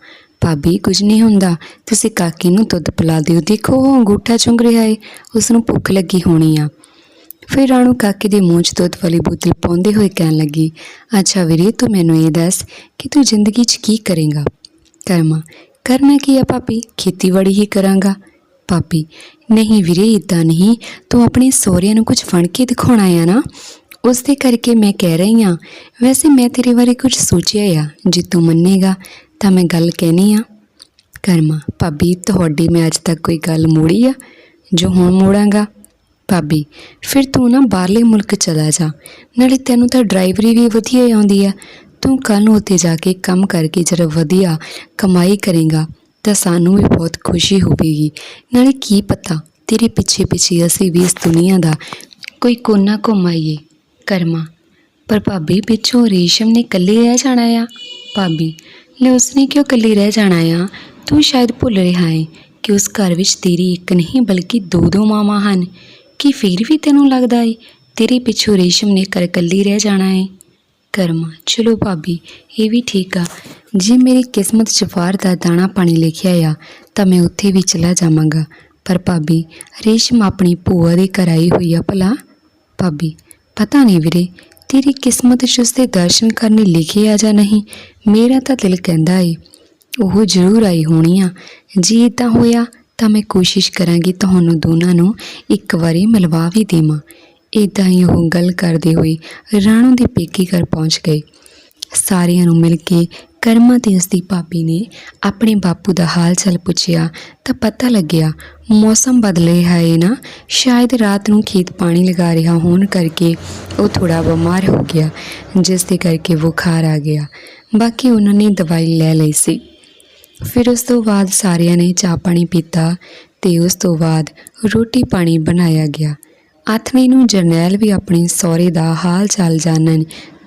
ਭਾਬੀ ਕੁਝ ਨਹੀਂ ਹੁੰਦਾ, ਤੁਸੀਂ ਕਾਕੀ ਨੂੰ ਦੁੱਧ ਪਿਲਾ ਦਿਓ, ਦੇਖੋ ਉਹ ਅੰਗੂਠਾ ਚੁੰਗ ਰਿਹਾ ਏ ਉਸ ਨੂੰ ਭੁੱਖ ਲੱਗੀ ਹੋਣੀ ਆ। ਫਿਰ ਰਾਣੂ ਕਾਕੇ ਦੇ ਮੂੰਹ 'ਚ ਦੁੱਧ ਵਾਲੀ ਬੋਤਲ ਪਾਉਂਦੇ ਹੋਏ ਕਹਿਣ ਲੱਗੀ, ਅੱਛਾ ਵੀਰੇ, ਤੂੰ ਮੈਨੂੰ ਇਹ ਦੱਸ ਕਿ ਤੂੰ ਜ਼ਿੰਦਗੀ 'ਚ ਕੀ ਕਰੇਂਗਾ? ਕਰਮਾ, ਕਰਨਾ ਕੀ ਆ ਭਾਬੀ? ਖੇਤੀਬਾੜੀ ਹੀ ਕਰਾਂਗਾ। ਭਾਬੀ, ਨਹੀਂ ਵੀਰੇ ਇਦਾਂ ਨਹੀਂ। ਤੂੰ ਆਪਣੇ ਸਹੁਰਿਆਂ ਨੂੰ ਕੁਝ ਫਣ ਕੇ ਦਿਖਾਉਣਾ ਆ ਨਾ? ਉਸ ਦੇ ਕਰਕੇ ਮੈਂ ਕਹਿ ਰਹੀ ਆ ਵੈਸੇ ਮੈਂ ਤੇਰੇ ਬਾਰੇ ਕੁਝ ਸੋਚਿਆ ਆ। ਜੇ ਤੂੰ ਮੰਨੇਗਾ, ਤਾਂ ਮੈਂ ਗੱਲ ਕਹਿਣੀ ਆ। ਕਰਮਾ, ਭਾਬੀ, ਤੁਹਾਡੀ ਮੈਂ ਅੱਜ ਤੱਕ ਕੋਈ ਗੱਲ ਮੋੜੀ ਆ? ਜੋ ਹੁਣ ਮੋੜਾਂਗਾ। ਭਾਬੀ, ਫਿਰ ਤੂੰ ਨਾ ਬਾਹਰਲੇ ਮੁਲਕ ਚਲਾ ਜਾ। ਨਾਲੇ ਤੈਨੂੰ ਤਾਂ ਡਰਾਈਵਰੀ ਵੀ ਵਧੀਆ ਹੀ ਆਉਂਦੀ ਆ। ਤੂੰ ਕੱਲ ਨੂੰ ਉੱਥੇ ਜਾ ਕੇ ਕੰਮ ਕਰਕੇ ਜਰਾ ਵਧੀਆ ਕਮਾਈ ਕਰੇਗਾ। ਤਾਂ ਸਾਨੂੰ ਵੀ ਬਹੁਤ ਖੁਸ਼ੀ ਹੋਵੇਗੀ। ਨਾਲੇ ਕੀ ਪਤਾ, ਤੇਰੇ ਪਿੱਛੇ ਪਿੱਛੇ ਅਸੀਂ ਵੀ ਇਸ ਦੁਨੀਆ ਦਾ ਕੋਈ ਕੋਨਾ ਘੁਮਾਈਏ, ਕਰਮਾ। ਪਰ ਭਾਬੀ, ਪਿੱਛੋਂ ਰੇਸ਼ਮ ਨੇ ਇਕੱਲੀ ਰਹਿ ਜਾਣਾ ਆ। ਭਾਬੀ, ਲੈ ਉਸਨੇ ਕਿਉਂ ਇਕੱਲੀ ਰਹਿ ਜਾਣਾ ਆ? ਤੂੰ ਸ਼ਾਇਦ ਭੁੱਲ ਰਿਹਾ ਹੈ ਕਿ ਉਸ ਘਰ ਵਿੱਚ ਤੇਰੀ ਇੱਕ ਨਹੀਂ, ਬਲਕਿ ਦੋ ਦੋ ਮਾਵਾਂ ਹਨ। ਕੀ ਫਿਰ ਵੀ ਤੈਨੂੰ ਲੱਗਦਾ ਏ, ਤੇਰੇ ਪਿੱਛੋਂ ਰੇਸ਼ਮ ਨੇ ਕਰ ਇਕੱਲੀ ਰਹਿ ਜਾਣਾ ਏ? ਕਰਮਾ। ਚਲੋ ਭਾਬੀ, ਇਹ ਵੀ ਠੀਕ ਆ। ਜੇ ਮੇਰੀ ਕਿਸਮਤ 'ਚ ਵਾਰ ਦਾ ਦਾਣਾ ਪਾਣੀ ਲਿਖਿਆ ਆ, ਤਾਂ ਮੈਂ ਉੱਥੇ ਵੀ ਚਲਾ ਜਾਵਾਂਗਾ। ਪਰ ਭਾਬੀ, ਰੇਸ਼ਮ ਆਪਣੀ ਭੂਆ ਦੇ ਘਰ ਆਈ ਹੋਈ ਆ ਭਲਾ। ਭਾਬੀ, ਪਤਾ ਨਹੀਂ ਵੀਰੇ, ਤੇਰੀ ਕਿਸਮਤ 'ਚ ਉਸਦੇ ਦਰਸ਼ਨ ਕਰਨੇ ਲਿਖੇ ਆ ਜਾਂ ਨਹੀਂ, ਮੇਰਾ ਤਾਂ ਦਿਲ ਕਹਿੰਦਾ ਏ। ਉਹ ਜ਼ਰੂਰ ਆਈ ਹੋਣੀ ਆ। ਜੇ ਇਦਾਂ ਹੋਇਆ, ਤਾਂ ਮੈਂ ਕੋਸ਼ਿਸ਼ ਕਰਾਂਗੀ ਤੁਹਾਨੂੰ ਦੋਨਾਂ ਨੂੰ ਇੱਕ ਵਾਰੀ ਮਿਲਵਾ ਵੀ ਦੇਵਾਂ। ਇਦਾਂ ਹੀ ਉਹ ਗੱਲ ਕਰਦੇ ਹੋਏ ਰਾਣੋ ਦੇ ਪੇਕੇ ਘਰ ਪਹੁੰਚ ਗਏ। ਸਾਰਿਆਂ ਨੂੰ ਮਿਲ ਕੇ ਕਰਮਾ ਤੇ ਉਸਦੀ ਭਾਬੀ ਨੇ ਆਪਣੇ ਬਾਪੂ ਦਾ ਹਾਲ ਚਾਲ ਪੁੱਛਿਆ ਤਾਂ ਪਤਾ ਲੱਗਿਆ, ਮੌਸਮ ਬਦਲੇ ਹੈ ਨਾ, ਸ਼ਾਇਦ ਰਾਤ ਨੂੰ ਖੇਤ ਪਾਣੀ ਲਗਾ ਰਿਹਾ ਹੋਣ ਕਰਕੇ ਉਹ ਥੋੜਾ ਬਿਮਾਰ ਹੋ ਗਿਆ, ਜਿਸ ਦੇ ਕਰਕੇ ਬੁਖਾਰ ਆ ਗਿਆ। ਬਾਕੀ ਉਹਨਾਂ ਨੇ ਦਵਾਈ ਲੈ ਲਈ ਸੀ। ਫਿਰ ਉਸ ਤੋਂ ਬਾਅਦ ਸਾਰਿਆਂ ਨੇ ਚਾਹ ਪਾਣੀ ਪੀਤਾ ਤੇ ਉਸ ਤੋਂ ਬਾਅਦ ਰੋਟੀ ਪਾਣੀ ਬਣਾਇਆ ਗਿਆ। ਆਥਣੇ ਨੂੰ ਜਰਨੈਲ ਵੀ ਆਪਣੇ ਸਹੁਰੇ ਦਾ ਹਾਲ ਚਾਲ ਜਾਣਨ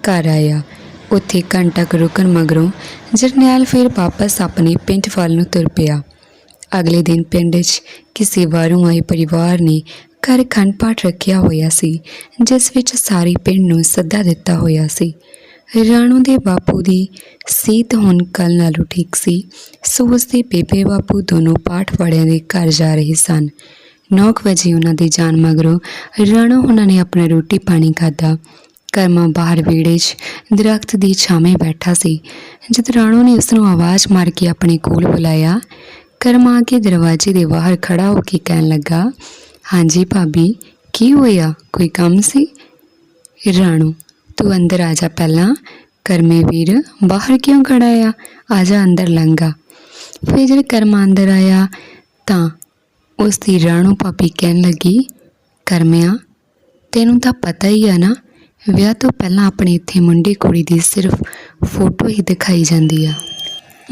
ਘਰ ਆਇਆ। ਉੱਥੇ ਘੰਟਾ ਕੁ ਰੁਕਣ ਮਗਰੋਂ ਜਰਨੈਲ ਫਿਰ ਵਾਪਸ ਆਪਣੇ ਪਿੰਡ ਵੱਲ ਨੂੰ ਤੁਰ ਪਿਆ। ਅਗਲੇ ਦਿਨ ਪਿੰਡ 'ਚ ਕਿਸੇ ਬਾਹਰੋਂ ਆਏ ਪਰਿਵਾਰ ਨੇ ਘਰ ਖੰਡ ਪਾਠ ਰੱਖਿਆ ਹੋਇਆ ਸੀ, ਜਿਸ ਵਿੱਚ ਸਾਰੇ ਪਿੰਡ ਨੂੰ ਸੱਦਾ ਦਿੱਤਾ ਹੋਇਆ ਸੀ। ਰਾਣੂ ਦੇ ਬਾਪੂ ਦੀ ਸਿਹਤ ਹੁਣ ਕੱਲ ਨਾਲੋਂ ਠੀਕ ਸੀ। ਸੋ ਉਸਦੇ ਬੇਬੇ ਬਾਪੂ ਦੋਨੋਂ ਪਾਠ ਵਾਲਿਆਂ ਦੇ ਘਰ ਜਾ ਰਹੇ ਸਨ। 9 ਵਜੇ ਉਹਨਾਂ ਦੇ ਜਾਣ ਮਗਰੋਂ ਰਾਣੋ ਉਹਨਾਂ ਨੇ ਆਪਣਾ ਰੋਟੀ ਪਾਣੀ ਖਾਧਾ। ਕਰਮਾ ਬਾਹਰ ਵਿਹੜੇ 'ਚ ਦਰਖਤ ਦੀ ਛਾਵੇਂ ਬੈਠਾ ਸੀ। ਜਦ ਰਾਣੋ ਨੇ ਉਸ ਨੂੰ ਆਵਾਜ਼ ਮਾਰ ਕੇ ਆਪਣੇ ਕੋਲ ਬੁਲਾਇਆ, ਕਰਮਾ ਕੇ ਦਰਵਾਜ਼ੇ ਦੇ ਬਾਹਰ ਖੜਾ ਹੋ ਕੇ ਕਹਿਣ ਲੱਗਾ, ਹਾਂਜੀ ਭਾਬੀ, ਕੀ ਹੋਇਆ? ਕੋਈ ਕੰਮ ਸੀ? ਰਾਣੂ, ਤੂੰ ਅੰਦਰ ਆ ਜਾ ਪਹਿਲਾਂ। ਕਰਮੇ ਵੀਰ, ਬਾਹਰ ਕਿਉਂ ਖੜਾ ਆ? ਆ ਜਾ ਅੰਦਰ ਲੰਗਾ ਫਿਰ ਜਦ ਕਰਮਾ ਅੰਦਰ ਆਇਆ ਤਾਂ ਉਸ ਦੀ ਰਾਣੂ ਭਾਬੀ ਕਹਿਣ ਲੱਗੀ, ਕਰਮਿਆ, ਤੈਨੂੰ ਤਾਂ ਪਤਾ ਹੀ ਆ ਨਾ, ਵਿਆਹ ਤੋਂ ਪਹਿਲਾਂ ਆਪਣੇ ਇੱਥੇ ਮੁੰਡੇ ਕੁੜੀ ਦੀ ਸਿਰਫ ਫੋਟੋ ਹੀ ਦਿਖਾਈ ਜਾਂਦੀ ਆ।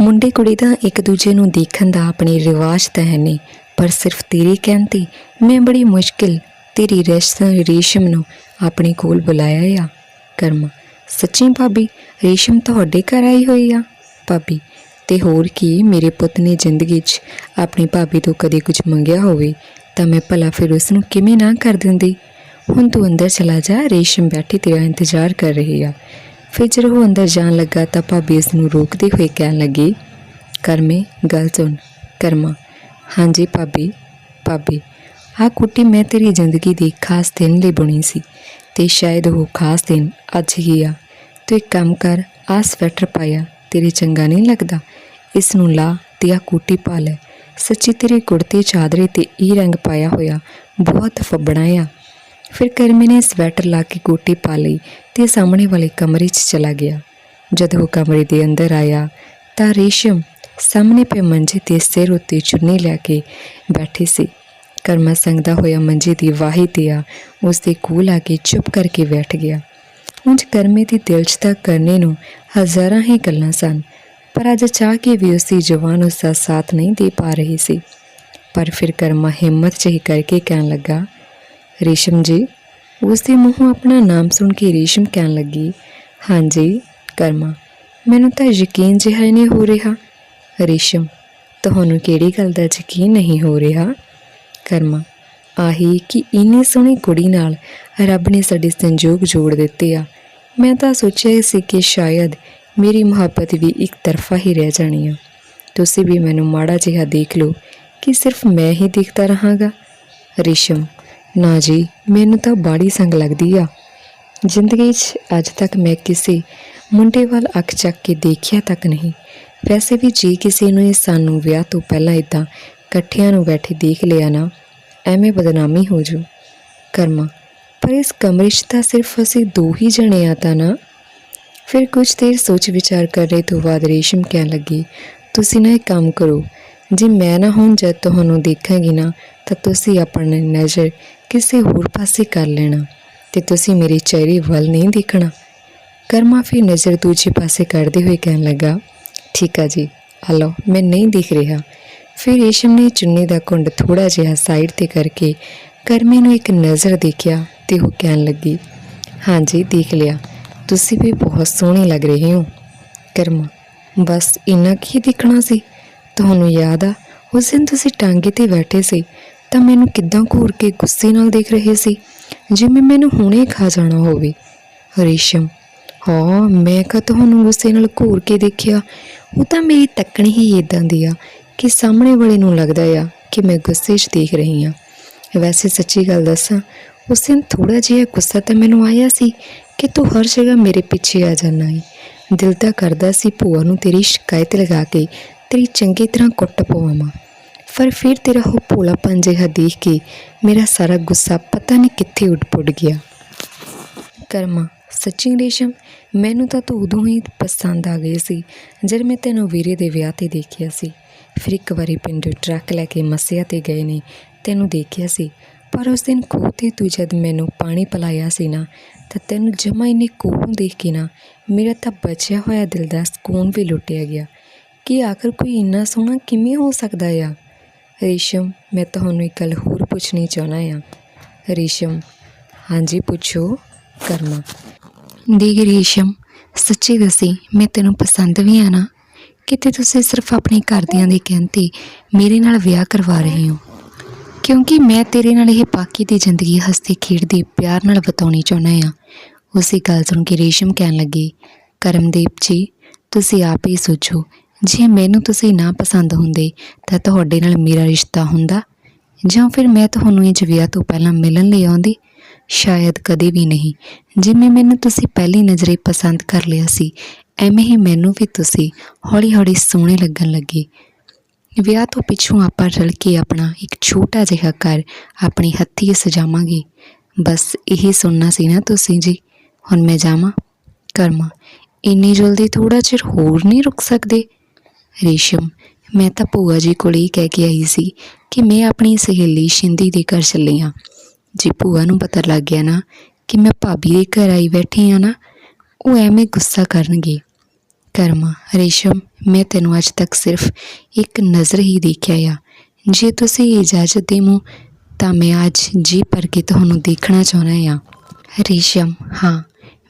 ਮੁੰਡੇ ਕੁੜੀ ਤਾਂ ਇੱਕ ਦੂਜੇ ਨੂੰ ਦੇਖਣ ਦਾ ਆਪਣੇ ਰਿਵਾਜ ਤਾਂ ਹੈ ਨਹੀਂ, ਪਰ ਸਿਰਫ ਤੇਰੇ ਕਹਿਣ ਤੇ ਮੈਂ ਬੜੀ ਮੁਸ਼ਕਿਲ ਤੇਰੀ ਰਿਸ਼ਤਾ ਰੇਸ਼ਮ ਨੂੰ ਆਪਣੇ ਕੋਲ ਬੁਲਾਇਆ ਆ। ਕਰਮ, ਸੱਚੀ ਭਾਬੀ, ਰੇਸ਼ਮ ਤੁਹਾਡੇ ਘਰ ਆਈ ਹੋਈ ਆ? ਭਾਬੀ ਤੇ ਹੋਰ ਕੀ ਮੇਰੇ ਪੁੱਤ ਨੇ ਜ਼ਿੰਦਗੀ 'ਚ ਆਪਣੀ ਭਾਬੀ ਤੋਂ ਕਦੇ ਕੁਝ ਮੰਗਿਆ ਹੋਵੇ, ਤਾਂ ਮੈਂ ਭਲਾ ਫਿਰ ਉਸ ਨੂੰ ਕਿਵੇਂ ਨਾ ਕਰ ਦਿੰਦੀ? ਹੁਣ ਤੂੰ ਅੰਦਰ ਚਲਾ ਜਾ, ਰੇਸ਼ਮ ਬੈਠੀ ਤੇਰਾ ਇੰਤਜ਼ਾਰ ਕਰ ਰਹੀ ਆ। ਫਿਰ ਜਦੋਂ ਉਹ ਅੰਦਰ ਜਾਣ ਲੱਗਾ ਤਾਂ ਭਾਬੀ ਉਸ ਨੂੰ ਰੋਕਦੇ ਹੋਏ ਕਹਿਣ ਲੱਗੀ, ਕਰਮੇ, ਗੱਲ ਸੁਣ, ਕਰਮਾ। ਹਾਂਜੀ ਭਾਬੀ ਭਾਬੀ, ਆਹ ਕੁੱਟੀ ਮੈਂ ਤੇਰੀ ਜ਼ਿੰਦਗੀ ਦੀ ਖਾਸ ਦਿਨ ਲਈ ਬੁਣੀ ਸੀ ਤੇ ਸ਼ਾਇਦ ਉਹ ਖਾਸ ਦਿਨ ਅੱਜ ਹੀ ਆ। ਤੂੰ ਇੱਕ ਕੰਮ ਕਰ ਆ ਸਵੈਟਰ ਪਾਇਆ, ਤੇਰੇ ਚੰਗਾ ਨਹੀਂ ਲੱਗਦਾ। ਇਸ ਨੂੰ ਲਾ ਤੇ ਆ ਕੋਟੀ ਪਾ ਲੈ ਸੱਚੀ ਤੇਰੇ ਕੁੜਤੇ ਚਾਦਰੇ ਤੇ ਇਹ ਰੰਗ ਪਾਇਆ ਹੋਇਆ ਬਹੁਤ ਫੱਬਣਾ ਆ। ਫਿਰ ਕਰਮੀ ਨੇ ਸਵੈਟਰ ਲਾ ਕੇ ਕੋਟੀ ਪਾ ਲਈ ਤੇ ਸਾਹਮਣੇ ਵਾਲੇ ਕਮਰੇ 'ਚ ਚਲਾ ਗਿਆ। ਜਦ ਉਹ ਕਮਰੇ ਦੇ ਅੰਦਰ ਆਇਆ ਤਾਂ ਰੇਸ਼ਮ ਸਾਹਮਣੇ ਪਏ ਮੰਜੇ ਤੇ ਸਿਰ ਉੱਤੇ ਚੁੰਨੀ ਲੈ ਕੇ ਬੈਠੀ ਸੀ। ਕਰਮਾ ਸੰਗਦਾ ਹੋਇਆ ਮੰਜੇ ਦੀ ਵਾਹੀ ਤੇ ਆ ਉਸ ਦੇ ਕੋਲ ਆ ਕੇ ਚੁੱਪ ਕਰਕੇ ਬੈਠ ਗਿਆ। ਉਂਝ ਕਰਮੇ ਦੀ ਦਿਲ 'ਚ ਤਾਂ ਕਰਨੇ ਨੂੰ ਹਜ਼ਾਰਾਂ ਹੀ ਗੱਲਾਂ ਸਨ ਪਰ ਅੱਜ ਚਾਹ ਕੇ ਵੀ ਉਸ ਦੀ ਜਵਾਨ ਉਸ ਦਾ ਸਾਥ ਨਹੀਂ ਦੇ ਪਾ ਰਹੀ ਸੀ। ਪਰ ਫਿਰ ਕਰਮਾ ਹਿੰਮਤ ਜਿਹੀ ਕਰਕੇ ਕਹਿਣ ਲੱਗਾ, ਰੇਸ਼ਮ ਜੀ ਉਸ ਦੇ ਮੂੰਹੋਂ ਆਪਣਾ ਨਾਮ ਸੁਣ ਕੇ ਰੇਸ਼ਮ ਕਹਿਣ ਲੱਗੀ ਹਾਂਜੀ ਕਰਮਾ, ਮੈਨੂੰ ਤਾਂ ਯਕੀਨ ਜਿਹਾ ਹੀ ਨਹੀਂ ਹੋ ਰਿਹਾ। ਰੇਸ਼ਮ, ਤੁਹਾਨੂੰ ਕਿਹੜੀ ਗੱਲ ਦਾ ਯਕੀਨ ਨਹੀਂ ਹੋ ਰਿਹਾ? ਕਰਮਾ, ਆਹੀ ਕਿ ਇੰਨੀ ਸੋਹਣੀ ਕੁੜੀ ਨਾਲ ਰੱਬ ਨੇ ਸਾਡੇ ਸੰਜੋਗ ਜੋੜ ਦਿੱਤੇ ਆ। ਮੈਂ ਤਾਂ ਸੋਚਿਆ ਸੀ ਕਿ ਸ਼ਾਇਦ ਮੇਰੀ ਮੁਹੱਬਤ ਵੀ ਇੱਕ ਤਰਫਾ ਹੀ ਰਹਿ ਜਾਣੀ ਆ। ਤੁਸੀਂ ਵੀ ਮੈਨੂੰ ਮਾੜਾ ਜਿਹਾ ਦੇਖ ਲਓ ਕਿ ਸਿਰਫ ਮੈਂ ਹੀ ਦੇਖਦਾ ਰਹਾਂਗਾ। ਰਿਸ਼ਮ, ਨਾ ਜੀ, ਮੈਨੂੰ ਤਾਂ ਬਾੜੀ ਸੰਗ ਲੱਗਦੀ ਆ। ਜ਼ਿੰਦਗੀ 'ਚ ਅੱਜ ਤੱਕ ਮੈਂ ਕਿਸੇ ਮੁੰਡੇ ਵੱਲ ਅੱਖ ਚੱਕ ਕੇ ਦੇਖਿਆ ਤੱਕ ਨਹੀਂ। ਵੈਸੇ ਵੀ ਜੀ ਕਿਸੇ ਨੂੰ ਇਹ ਸਾਨੂੰ ਵਿਆਹ ਤੋਂ ਪਹਿਲਾਂ ਇਦਾਂ ਇਕੱਠਿਆਂ ਨੂੰ ਬੈਠੇ ਦੇਖ ਲਿਆ ਨਾ, ਐਵੇਂ ਬਦਨਾਮੀ ਹੋ ਜੂ। ਕਰਮਾ, ਪਰ ਇਸ ਕਮਰੇ 'ਚ ਤਾਂ ਸਿਰਫ ਅਸੀਂ ਦੋ ਹੀ ਜਣੇ ਆ ਤਾਂ ਨਾ। ਫਿਰ ਕੁਝ ਦੇਰ ਸੋਚ ਵਿਚਾਰ ਕਰਨੇ ਤੋਂ ਬਾਅਦ ਰੇਸ਼ਮ ਕਹਿਣ ਲੱਗੀ, ਤੁਸੀਂ ਨਾ ਇੱਕ ਕੰਮ ਕਰੋ। ਜੇ ਮੈਂ ਨਾ ਹੁਣ ਜਦ ਤੁਹਾਨੂੰ ਦੇਖਾਂਗੀ ਨਾ, ਤਾਂ ਤੁਸੀਂ ਆਪਣੀ ਨਜ਼ਰ ਕਿਸੇ ਹੋਰ ਪਾਸੇ ਕਰ ਲੈਣਾ ਤੇ ਤੁਸੀਂ ਮੇਰੇ ਚਿਹਰੇ ਵੱਲ ਨਹੀਂ ਦੇਖਣਾ। ਕਰਮਾ ਫਿਰ ਨਜ਼ਰ ਦੂਜੇ ਪਾਸੇ ਕਰਦੇ ਹੋਏ ਕਹਿਣ ਲੱਗਾ, ਠੀਕ ਆ ਜੀ, ਆ ਮੈਂ ਨਹੀਂ ਦਿਖ ਰਿਹਾ। ਫਿਰ ਰੇਸ਼ਮ ਨੇ ਚੁੰਨੀ ਦਾ ਕੁੰਡ ਥੋੜਾ ਜਿਹਾ ਸਾਈਡ ਤੇ ਕਰਕੇ ਕਰਮੇ ਨੂੰ ਇੱਕ ਨਜ਼ਰ ਦੇਖਿਆ ਤੇ ਉਹ ਕਹਿਣ ਲੱਗੀ ਹਾਂਜੀ ਦੇਖ ਲਿਆ। ਤੁਸੀਂ ਵੀ ਬਹੁਤ ਸੋਹਣੇ ਲੱਗ ਰਹੇ ਹੋ, ਕਰਮਾ। ਬਸ ਇੰਨਾ ਕੀ ਦੇਖਣਾ ਸੀ? ਤੁਹਾਨੂੰ ਯਾਦ ਆ, ਉਸ ਦਿਨ ਤੁਸੀਂ ਟਾਂਗੇ ਤੇ ਬੈਠੇ ਸੀ, ਤਾਂ ਮੈਨੂੰ ਕਿੱਦਾਂ ਘੂਰ ਕੇ ਗੁੱਸੇ ਨਾਲ ਦੇਖ ਰਹੇ ਸੀ? ਜਿਵੇਂ ਮੈਨੂੰ ਹੁਣੇ ਖਾ ਜਾਣਾ ਹੋਵੇ। ਰੇਸ਼ਮ ਹਾਂ, ਮੈਂ ਕਾ ਤੁਹਾਨੂੰ ਗੁੱਸੇ ਨਾਲ ਘੂਰ ਕੇ ਦੇਖਿਆ? ਉਹ ਤਾਂ ਮੇਰੀ ਤੱਕਣੀ ਹੀ ਇਦਾਂ ਦੀ ਆ, ਕਿ ਸਾਹਮਣੇ ਵਾਲੇ ਨੂੰ ਲੱਗਦਾ ਆ ਕਿ ਮੈਂ ਗੁੱਸੇ 'ਚ ਦੇਖ ਰਹੀ ਆ ਵੈਸੇ ਸੱਚੀ ਗੱਲ ਦੱਸਾਂ, ਉਸ ਦਿਨ ਥੋੜਾ ਜਿਹਾ ਗੁੱਸਾ ਤਾਂ ਮੈਨੂੰ ਆਇਆ ਸੀ ਕਿ ਤੂੰ ਹਰ ਜਗ੍ਹਾ ਮੇਰੇ ਪਿੱਛੇ ਆ ਜਾਣਾ ਏ। ਦਿਲ ਤਾਂ ਕਰਦਾ ਸੀ ਭੂਆ ਨੂੰ ਤੇਰੀ ਸ਼ਿਕਾਇਤ ਲਗਾ ਕੇ ਤੇਰੀ ਚੰਗੀ ਤਰ੍ਹਾਂ ਕੁੱਟ ਪਵਾਵਾਂ। ਪਰ ਫਿਰ ਤੇਰਾ ਉਹ ਭੋਲਾਪਨ ਜਿਹਾ ਦੇਖ ਕੇ ਮੇਰਾ ਸਾਰਾ ਗੁੱਸਾ ਪਤਾ ਨਹੀਂ ਕਿੱਥੇ ਉੱਡ ਪੁੱਡ ਗਿਆ। ਕਰਮਾ, ਸੱਚੀ ਰੇਸ਼ਮ, ਮੈਨੂੰ ਤਾਂ ਤੂੰ ਉਦੋਂ ਹੀ ਪਸੰਦ ਆ ਗਈ ਸੀ ਜਦ ਮੈਂ ਤੈਨੂੰ ਵੀਰੇ ਦੇ ਵਿਆਹ ਤੇ ਦੇਖਿਆ ਸੀ। ਫਿਰ ਇੱਕ ਵਾਰੀ ਪਿੰਡ ਟਰੱਕ ਲੈ ਕੇ ਮੱਸਿਆ ਤੇ ਗਏ ਨੇ, ਤੈਨੂੰ ਦੇਖਿਆ ਸੀ। ਪਰ ਉਸ ਦਿਨ ਖੂਹ ਤੇ ਤੂੰ ਜਦ ਮੈਨੂੰ ਪਾਣੀ ਪਿਲਾਇਆ ਸੀ ਨਾ, ਤਾਂ ਤੈਨੂੰ ਜਮਾ ਇੰਨੇ ਨੂੰ ਦੇਖ ਕੇ ਨਾ, ਮੇਰਾ ਤਾਂ ਬਚਿਆ ਹੋਇਆ ਦਿਲ ਦਾ ਸਕੂਨ ਵੀ ਲੁੱਟਿਆ ਗਿਆ। ਕਿ ਆਖਰ ਕੋਈ ਇੰਨਾ ਸੋਹਣਾ ਕਿਵੇਂ ਹੋ ਸਕਦਾ ਆ? ਰੇਸ਼ਮ, ਮੈਂ ਤੁਹਾਨੂੰ ਇੱਕ ਗੱਲ ਹੋਰ ਪੁੱਛਣੀ ਚਾਹਣਾ ਆ। ਰੇਸ਼ਮ, ਹਾਂਜੀ ਪੁੱਛੋ, ਕਰਮਾ। ਦੇਖ ਰੇਸ਼ਮ, ਸੱਚੀ ਦੱਸੀ, ਮੈਂ ਤੈਨੂੰ ਪਸੰਦ ਵੀ ਆ ਨਾ। ਕਿਤੇ ਤੁਸੀਂ ਸਿਰਫ ਆਪਣੇ ਘਰਦਿਆਂ ਦੇ ਕਹਿਣ ਤੇ ਮੇਰੇ ਨਾਲ ਵਿਆਹ ਕਰਵਾ ਰਹੇ ਹੋ। ਕਿਉਂਕਿ ਮੈਂ ਤੇਰੇ ਨਾਲ ਇਹ ਬਾਕੀ ਦੀ ਜ਼ਿੰਦਗੀ ਹੱਸਦੀ, ਖੇਡਦੀ, ਪਿਆਰ ਨਾਲ ਬਿਤਾਉਣੀ ਚਾਹੁੰਦਾ ਆ ਉਸੇ ਗੱਲ ਸੁਣ ਕੇ ਰੇਸ਼ਮ ਕਹਿਣ ਲੱਗੀ, ਕਰਮਦੀਪ ਜੀ, ਤੁਸੀਂ ਆਪ ਹੀ ਸੋਚੋ, ਜੇ ਮੈਨੂੰ ਤੁਸੀਂ ਨਾ ਪਸੰਦ ਹੁੰਦੇ ਤਾਂ ਤੁਹਾਡੇ ਨਾਲ ਮੇਰਾ ਰਿਸ਼ਤਾ ਹੁੰਦਾ? ਜਾਂ ਫਿਰ ਮੈਂ ਤੁਹਾਨੂੰ ਇਹ ਵਿਆਹ ਤੋਂ ਪਹਿਲਾਂ ਮਿਲਣ ਲਈ ਆਉਂਦੀ? ਸ਼ਾਇਦ ਕਦੇ ਵੀ ਨਹੀਂ। ਜਿਵੇਂ ਮੈਨੂੰ ਤੁਸੀਂ ਪਹਿਲੀ ਨਜ਼ਰੇ ਪਸੰਦ ਕਰ ਲਿਆ ਸੀ, ਐਵੇਂ ਹੀ ਮੈਨੂੰ ਵੀ ਤੁਸੀਂ ਹੌਲੀ-ਹੌਲੀ ਸੋਹਣੇ ਲੱਗਣ ਲੱਗੇ। ਵਿਆਹ ਤੋਂ ਪਿੱਛੋਂ ਆਪਾਂ ਰਲ ਕੇ ਆਪਣਾ ਇੱਕ ਛੋਟਾ ਜਿਹਾ ਘਰ ਆਪਣੇ ਹੱਥੀਂ ਸਜਾਵਾਂਗੇ। ਬਸ ਇਹੀ ਸੁਣਨਾ ਸੀ ਨਾ ਤੁਸੀਂ ਜੀ। ਹੁਣ ਮੈਂ ਜਾਵਾਂ ਕਰਮਾ। ਇੰਨੀ ਜਲਦੀ ਥੋੜਾ ਚਿਰ ਹੋਰ ਨਹੀਂ ਰੁਕ ਸਕਦੇ? ਰੇਸ਼ਮ, ਮੈਂ ਤਾਂ ਭੂਆ ਜੀ ਕੋਲ ਹੀ ਕਹਿ ਕੇ ਆਈ ਸੀ ਕਿ ਮੈਂ ਆਪਣੀ ਸਹੇਲੀ ਸ਼ਿੰਦੀ ਦੇ ਘਰ ਚੱਲੀ ਹਾਂ ਜੇ ਭੂਆ ਨੂੰ ਪਤਾ ਲੱਗ ਗਿਆ ਨਾ ਕਿ ਮੈਂ ਭਾਬੀ ਦੇ ਘਰ ਆਈ ਬੈਠੀ ਆ ਨਾ, ਉਹ ਐਵੇਂ ਗੁੱਸਾ ਕਰਨਗੇ। ਕਰਮਾ, ਰੇਸ਼ਮ, ਮੈਂ ਤੈਨੂੰ ਅੱਜ ਤੱਕ ਸਿਰਫ ਇੱਕ ਨਜ਼ਰ ਹੀ ਦੇਖਿਆ ਆ। ਜੇ ਤੁਸੀਂ ਇਜਾਜ਼ਤ ਦੇਵੋ, ਤਾਂ ਮੈਂ ਅੱਜ ਜੀ ਭਰ ਕੇ ਤੁਹਾਨੂੰ ਦੇਖਣਾ ਚਾਹੁੰਦਾ ਆ। ਰੇਸ਼ਮ, ਹਾਂ,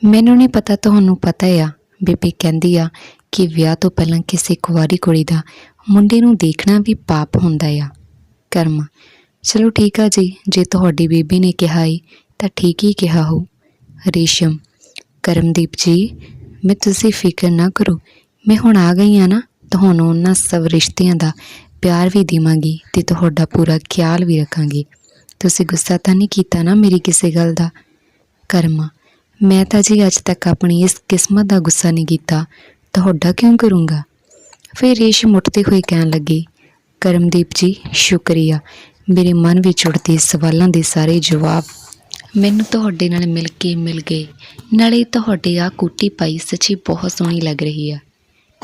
ਮੈਨੂੰ ਨਹੀਂ ਪਤਾ, ਤੁਹਾਨੂੰ ਪਤਾ ਆ। ਬੀਬੀ ਕਹਿੰਦੀ ਆ ਕਿ ਵਿਆਹ ਤੋਂ ਪਹਿਲਾਂ ਕਿਸੇ ਕੁਵਾਰੀ ਕੁੜੀ ਦਾ ਮੁੰਡੇ ਨੂੰ ਦੇਖਣਾ ਵੀ ਪਾਪ ਹੁੰਦਾ ਆ। ਕਰਮ, ਚਲੋ ਠੀਕ ਆ ਜੀ, ਜੇ ਤੁਹਾਡੀ ਬੀਬੀ ਨੇ ਕਿਹਾ ਏ, ਤਾਂ ਠੀਕ ਹੀ ਕਿਹਾ ਹੋ। ਰੇਸ਼ਮ, ਕਰਮਦੀਪ ਜੀ ਮੈਂ ਤੁਸੀਂ ਫਿਕਰ ਨਾ ਕਰੋ। ਮੈਂ ਹੁਣ ਆ ਗਈ ਆ ਨਾ, ਤੁਹਾਨੂੰ ਉਹਨਾਂ ਸਭ ਰਿਸ਼ਤਿਆਂ ਦਾ ਪਿਆਰ ਵੀ ਦੇਵਾਂਗੀ ਤੇ ਤੁਹਾਡਾ ਪੂਰਾ ਖਿਆਲ ਵੀ ਰੱਖਾਂਗੀ। ਤੁਸੀਂ ਗੁੱਸਾ ਤਾਂ ਨਹੀਂ ਕੀਤਾ ਨਾ ਮੇਰੀ ਕਿਸੇ ਗੱਲ ਦਾ? ਕਰਮਾ, ਮੈਂ ਤਾਂ ਜੀ ਅੱਜ ਤੱਕ ਆਪਣੀ ਇਸ ਕਿਸਮਤ ਦਾ ਗੁੱਸਾ ਨਹੀਂ ਕੀਤਾ। ਤੁਹਾਡਾ ਕਿਉਂ ਕਰੂੰਗਾ? ਫਿਰ ਰੇਸ਼ਮ ਉੱਠਦੇ ਹੋਏ ਕਹਿਣ ਲੱਗੀ, ਕਰਮਦੀਪ ਜੀ, ਸ਼ੁਕਰੀਆ। ਮੇਰੇ ਮਨ ਵਿੱਚ ਉੱਠਦੇ ਸਵਾਲਾਂ ਦੇ ਸਾਰੇ ਜਵਾਬ ਮੈਨੂੰ ਤੁਹਾਡੇ ਨਾਲ ਮਿਲ ਕੇ ਮਿਲ ਗਏ। ਨਾਲੇ ਤੁਹਾਡੇ ਆ ਕੋਟੀ ਪਾਈ ਸੱਚੀ ਬਹੁਤ ਸੋਹਣੀ ਲੱਗ ਰਹੀ ਆ।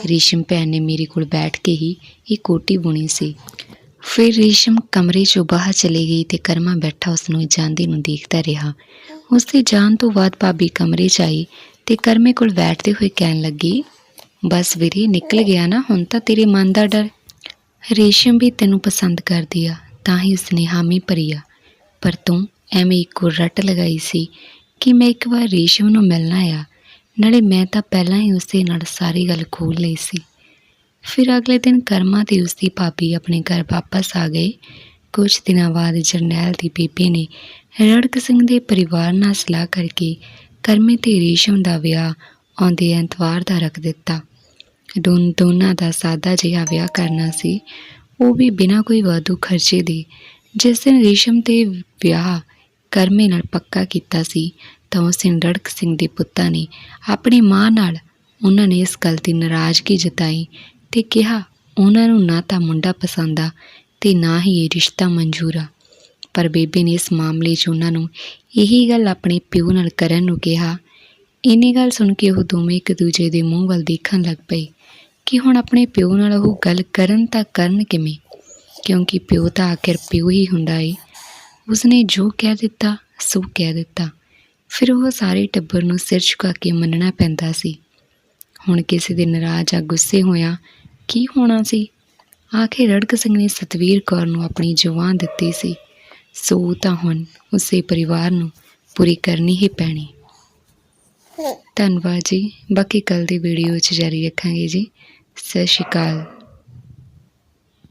ਰੇਸ਼ਮ ਭੈਣ ਨੇ ਮੇਰੇ ਕੋਲ ਬੈਠ ਕੇ ਹੀ ਇਹ ਕੋਟੀ ਬੁਣੀ ਸੀ। ਫਿਰ ਰੇਸ਼ਮ ਕਮਰੇ 'ਚੋਂ ਬਾਹਰ ਚਲੀ ਗਈ ਤੇ ਕਰਮਾ ਬੈਠਾ ਉਸ ਨੂੰ ਜਾਂਦੇ ਨੂੰ ਦੇਖਦਾ ਰਿਹਾ। ਉਸ ਦੇ ਜਾਣ ਤੋਂ ਬਾਅਦ ਭਾਬੀ ਕਮਰੇ 'ਚ ਆਈ ਤੇ ਕਰਮੇ ਕੋਲ ਬੈਠਦੇ ਹੋਏ ਕਹਿਣ ਲੱਗੀ, ਬਸ ਵੀਰੇ, ਨਿਕਲ ਗਿਆ ਨਾ, ਹੁਣ ਤਾਂ ਤੇਰੇ ਮਨ ਦਾ ਡਰ। ਰੇਸ਼ਮ ਵੀ ਤੈਨੂੰ ਪਸੰਦ ਕਰਦੀ ਆ, ਤਾਂ ਹੀ ਉਸਨੇ ਹਾਮੀ ਭਰੀ ਆ। ਪਰ ਤੂੰ ਐਵੇਂ ਇੱਕੋ ਰੱਟ ਲਗਾਈ ਸੀ ਕਿ ਮੈਂ ਇੱਕ ਵਾਰ ਰੇਸ਼ਮ ਨੂੰ ਮਿਲਣਾ ਆ ਨਾਲੇ ਮੈਂ ਤਾਂ ਪਹਿਲਾਂ ਹੀ ਉਸਦੇ ਨਾਲ ਸਾਰੀ ਗੱਲ ਖੋਲ ਲਈ ਸੀ। ਫਿਰ ਅਗਲੇ ਦਿਨ ਕਰਮਾ ਤੇ ਉਸਦੀ ਭਾਬੀ ਆਪਣੇ ਘਰ ਵਾਪਸ ਆ ਗਏ। ਕੁਝ ਦਿਨਾਂ ਬਾਅਦ ਜਰਨੈਲ ਦੀ ਬੀਬੀ ਨੇ ਰੜਕ ਸਿੰਘ ਦੇ ਪਰਿਵਾਰ ਨਾਲ ਸਲਾਹ ਕਰਕੇ ਕਰਮੇ ਤੇ ਰੇਸ਼ਮ ਦਾ ਵਿਆਹ ਆਉਂਦੇ ਐਤਵਾਰ ਦਾ ਰੱਖ ਦਿੱਤਾ। ਦੋਨ, ਦੋਨਾਂ ਦਾ ਸਾਦਾ ਜਿਹਾ ਵਿਆਹ ਕਰਨਾ ਸੀ। ਉਹ ਵੀ ਬਿਨਾਂ ਕੋਈ ਵਾਧੂ ਖਰਚੇ ਦੇ ਜਿਸ ਦਿਨ ਰੇਸ਼ਮ ਤੇ ਵਿਆਹ ਕਰਮੇ ਨਾਲ ਪੱਕਾ ਕੀਤਾ ਸੀ, ਤਾਂ ਉਸ ਦਿਨ ਰੜਕ ਸਿੰਘ ਦੇ ਪੁੱਤਾਂ ਨੇ ਆਪਣੀ ਮਾਂ ਨਾਲ ਉਹਨਾਂ ਨੇ ਇਸ ਗੱਲ ਦੀ ਨਾਰਾਜ਼ਗੀ ਜਤਾਈ ਤੇ ਕਿਹਾ, ਉਹਨਾਂ ਨੂੰ ਨਾ ਤਾਂ ਮੁੰਡਾ ਪਸੰਦ ਆ ਤੇ ਨਾ ਹੀ ਇਹ ਰਿਸ਼ਤਾ ਮਨਜ਼ੂਰ ਆ। ਪਰ ਬੇਬੇ ਨੇ ਇਸ ਮਾਮਲੇ 'ਚ ਉਹਨਾਂ ਨੂੰ ਇਹੀ ਗੱਲ ਆਪਣੇ ਪਿਓ ਨਾਲ ਕਰਨ ਨੂੰ ਕਿਹਾ। ਇੰਨੀ ਗੱਲ ਸੁਣ ਕੇ ਉਹ ਦੋਵੇਂ ਇੱਕ ਦੂਜੇ ਦੇ ਮੂੰਹ ਵੱਲ ਦੇਖਣ ਲੱਗ ਪਏ ਕਿ ਹੁਣ ਆਪਣੇ ਪਿਓ ਨਾਲ ਉਹ ਗੱਲ ਕਰਨ ਤਾਂ ਕਰਨ ਕਿਵੇਂ? ਕਿਉਂਕਿ ਪਿਓ ਤਾਂ ਆਖਿਰ ਪਿਓ ਹੀ ਹੁੰਦਾ ਏ। ਉਸਨੇ ਜੋ ਕਹਿ ਦਿੱਤਾ, ਸੋ ਕਹਿ ਦਿੱਤਾ। ਫਿਰ ਉਹ ਸਾਰੇ ਟੱਬਰ ਨੂੰ ਸਿਰ ਝੁਕਾ ਕੇ ਮੰਨਣਾ ਪੈਂਦਾ ਸੀ। ਹੁਣ ਕਿਸੇ ਦੇ ਨਾਰਾਜ਼ ਜਾਂ ਗੁੱਸੇ ਹੋਇਆ ਕੀ ਹੋਣਾ ਸੀ? ਆਖਿਰ ਰੜਕ ਸਿੰਘ ਨੇ ਸਤਵੀਰ ਕੌਰ ਨੂੰ ਆਪਣੀ ਜਵਾਨ ਦਿੱਤੀ ਸੀ। ਸੋ ਤਾਂ ਹੁਣ ਉਸੇ ਪਰਿਵਾਰ ਨੂੰ ਪੂਰੀ ਕਰਨੀ ਹੀ ਪੈਣੀ। ਧੰਨਵਾਦ ਜੀ। ਬਾਕੀ ਕੱਲ ਦੀ ਵੀਡੀਓ 'ਚ ਜਾਰੀ ਰੱਖਾਂਗੇ ਜੀ। ਸਤਿ ਸ਼੍ਰੀ ਅਕਾਲ।